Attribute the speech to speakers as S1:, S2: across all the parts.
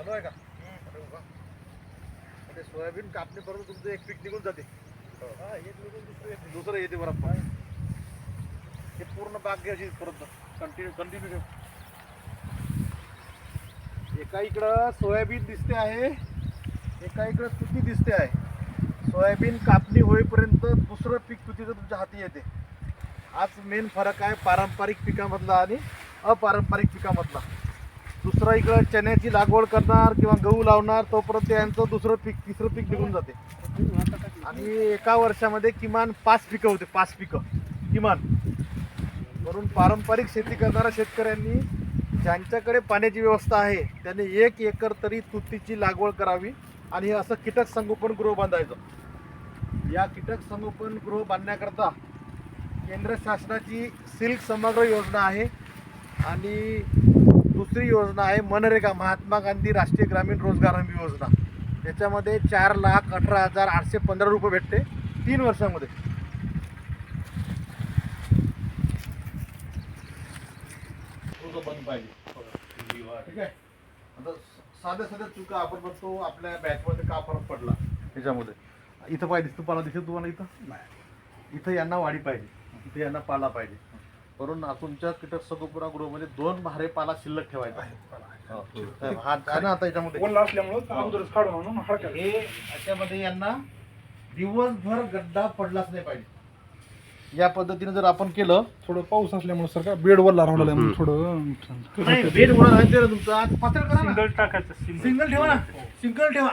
S1: चालू आहे का? अरे ते सोयाबीन कापणी बरोबर तुमचं एक पीक निघून जाते. हा, एक निघून दुसरं येते दुसरं येते बरोबर पूर्ण बाग घ्यायची परत कंटिन्यू कंटिन्यू एका इकडं सोयाबीन दिसते आहे एका इकडं तुती दिसते आहे. सोयाबीन कापणी होईपर्यंत दुसरं पीक तुतीचं तुमच्या हाती येते. हाच मेन फरक आहे पारंपरिक पिकामधला आणि अपारंपरिक पिकामधला. दुसरा इकडं चण्याची लागवड करणार किंवा गहू लावणार तोपर्यंत यांचं दुसरं पीक तिसरं पीक निघून जाते. आणि एका वर्षामध्ये किमान पाच पिकं होते पाच पिकं. किमान. म्हणून पारंपरिक शेती करणाऱ्या शेतकऱ्यांनी ज्यांच्याकडे पाण्याची व्यवस्था आहे त्यांनी एक एकर तरी तुतीची लागवड करावी आणि हे असं कीटक संगोपन गृह बांधायचं. या कीटक संगोपन गृह बांधण्याकरता केंद्र शासनाची सिल्क समग्र योजना आहे आणि दुसरी योजना आहे मनरेगा महात्मा गांधी राष्ट्रीय ग्रामीण रोजगार हमी योजना. याच्यामध्ये चार लाख अठरा हजार आठशे पंधरा रुपये भेटते तीन वर्षामध्ये. तुझं बंद पाहिजे. ठीक आहे? आता साध्या साध्या चुका आपण बघतो आपल्या बॅचमध्ये का फरक पडला? त्याच्यामध्ये. इथं पाहिजे दिसतो पाला दिसतो तुम्हाला इथं? इथं यांना वाढी पाहिजे. इथं यांना पाला पाहिजे. म्हणून तुमच्या कीटक संगोपना गृहामध्ये दोन भारे पाला शिल्लक ठेवायचा हो. तर हा आहे ना आता याच्यामध्ये?
S2: ओला असल्यामुळं अगोदरच काढून आणून हडकायचं.
S1: हे याच्यामध्ये यांना दिवसभर गड्डा पडलाच नाही पाहिजे. या पद्धतीने जर आपण केलं
S2: थोडं पाऊस असल्यामुळे सर का बेड वरला राहिला म्हणून थोडं
S1: नाही बेड आहे तुमचं. आज पातळ करा ना.
S3: सिंगल टाकायचं सिंगल.
S1: सिंगल ठेवा ना. सिंगल ठेवा.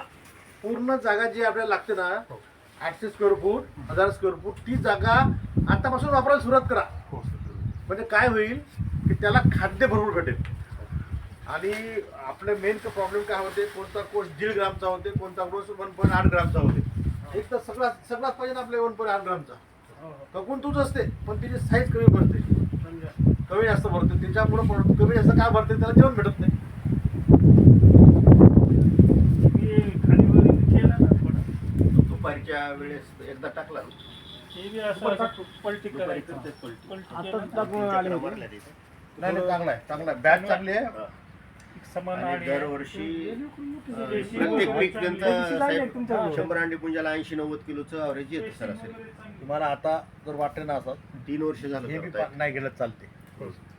S1: पूर्ण जागा जी आपल्याला लागते ना आठशे स्क्वेअर फूट हजार स्क्वेअर फूट ती जागा आतापासून वापरायला सुरुवात करा. म्हणजे काय होईल की त्याला खाद्य भरपूर भेटेल. आणि आपले मेन प्रॉब्लेम काय होते कोणता कोर्स दीड ग्रामचा होते कोणता कोर्स वन पॉईंट आठ ग्रामचा होते. एक तर सगळा सगळाच पाहिजे ना आपल्या वन पॉईंट आठ ग्रामचा. ककून तूच असते पण तिची साईज कमी भरते कमी जास्त भरते त्याच्यामुळे पण कमी जास्त काय भरते त्याला जेवण भेटत नाही.
S4: दुपारच्या वेळेस एकदा टाकला.
S3: ते बी असं असं पलटी
S4: दुपारी
S3: करायचं
S4: करतेच पलटी.
S3: पलटी
S2: आता
S3: केलं
S2: टाकून
S3: ना,
S2: आले
S4: चक्र
S2: होते.
S4: मारल्या तिथे.
S1: नाही नाही चांगला आहे चांगला आहे बॅच चांगली आहे
S4: हा.
S3: एक समान
S4: आणि
S3: आणि
S4: दरवर्षी अं,
S3: देशी
S4: प्रत्येक पीक. त्यांचं साहेब. शंभर अंडी पुंजाला ऐंशी नव्वद किलोचं अवरेज येतं सरासरी
S1: तुम्हाला आता जर वाटले ना असं
S4: तीन वर्ष झालं
S1: हे बी
S4: करताय.
S1: पा- नाही गेलं तर चालते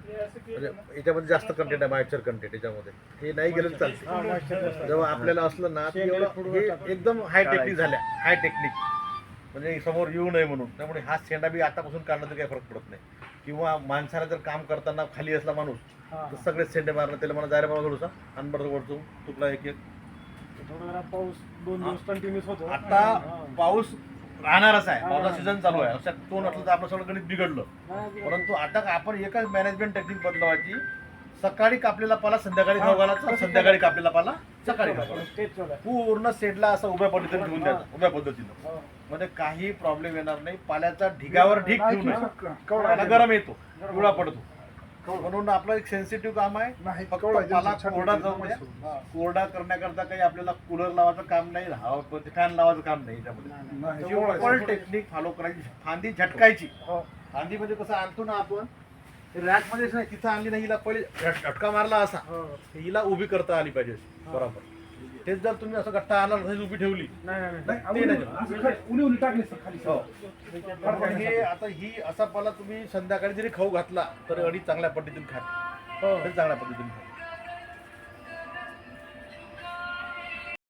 S3: हे असं केलं
S1: म्हणजे
S3: ना,
S1: याच्यामध्ये जास्त कंटेंट आहे मायचर कंटेंट याच्यामध्ये हे नाही गेलं तर चालते जेव्हा आपल्याला असलं ना ते एवढं हे एकदम हाय टेक्निक झाल्या हाय टेक्निक म्हणजे समोर येऊ नये म्हणून. त्यामुळे हा शेंडा बी आतापासून काढला तर काही फरक पडत नाही. किंवा माणसाला जर काम करताना खाली असला माणूस तर सगळे शेंडे मारलं त्याला मला जायला मला थोडंसा अनबड वरतो तुटला एक एक.
S2: पाऊस दोन दिवस कंटिन्यूस होतो.
S1: आता पाऊस राहणारच आहे. पावसा सीझन चालू आहे. असं तो नसलं तर आपलं सगळं गणित बिघडलं. परंतु आता आपण एकच मॅनेजमेंट टेक्निक बदलवायची. सकाळी कापलेला पाला संध्याकाळी खाऊ घालायचा संध्याकाळी कापलेला पाला सकाळी खाऊ घालायचा.
S2: तेच चालू आहे.
S1: पूर्ण सेटला असं उभ्या पद्धतीने ठेवून द्यायचं उभ्या पद्धतीनं. म्हणजे काही प्रॉब्लेम येणार नाही. पाल्याचा ढिगावर ढीग ठेवू नये
S2: कवडा
S1: पाला गरम येतो पिवळा पडतो. म्हणून आपलं एक सेन्सिटिव्ह काम आहे.
S2: नाही
S1: फक्त
S2: कवडा
S1: पाला
S2: छान
S1: कोरडा. जाऊ द्या. कोरडा करण्याकरता काही आपल्याला कूलर लावायचं काम नाही हवा फॅन लावायचं काम नाही सिंपल टेक्निक फॉलो करायची फांदी झटकायची.
S2: हो.
S1: फांदी म्हणजे कसं आणतो ना आपण रॅक मध्येच नाही तिथं आणली नाही हिला पहिले झट- झटका मारला असा
S2: हो.
S1: हिला उभी करता आली पाहिजे अशी, बरोबर तेच जर तुम्ही असं गट्टा आणला तशीच उभी ठेवली
S2: नाही नाही
S1: नाही,
S2: नाही
S1: ते नाही.
S2: असं खाली- उली उली टाकली सर खाली
S1: हो. पण हे आता ही असा पाला तुम्ही संध्याकाळी जरी खाऊ घातला तर अडी चांगल्या पद्धतीने खा
S2: हो.
S1: तरी चांगल्या पद्धतीने खा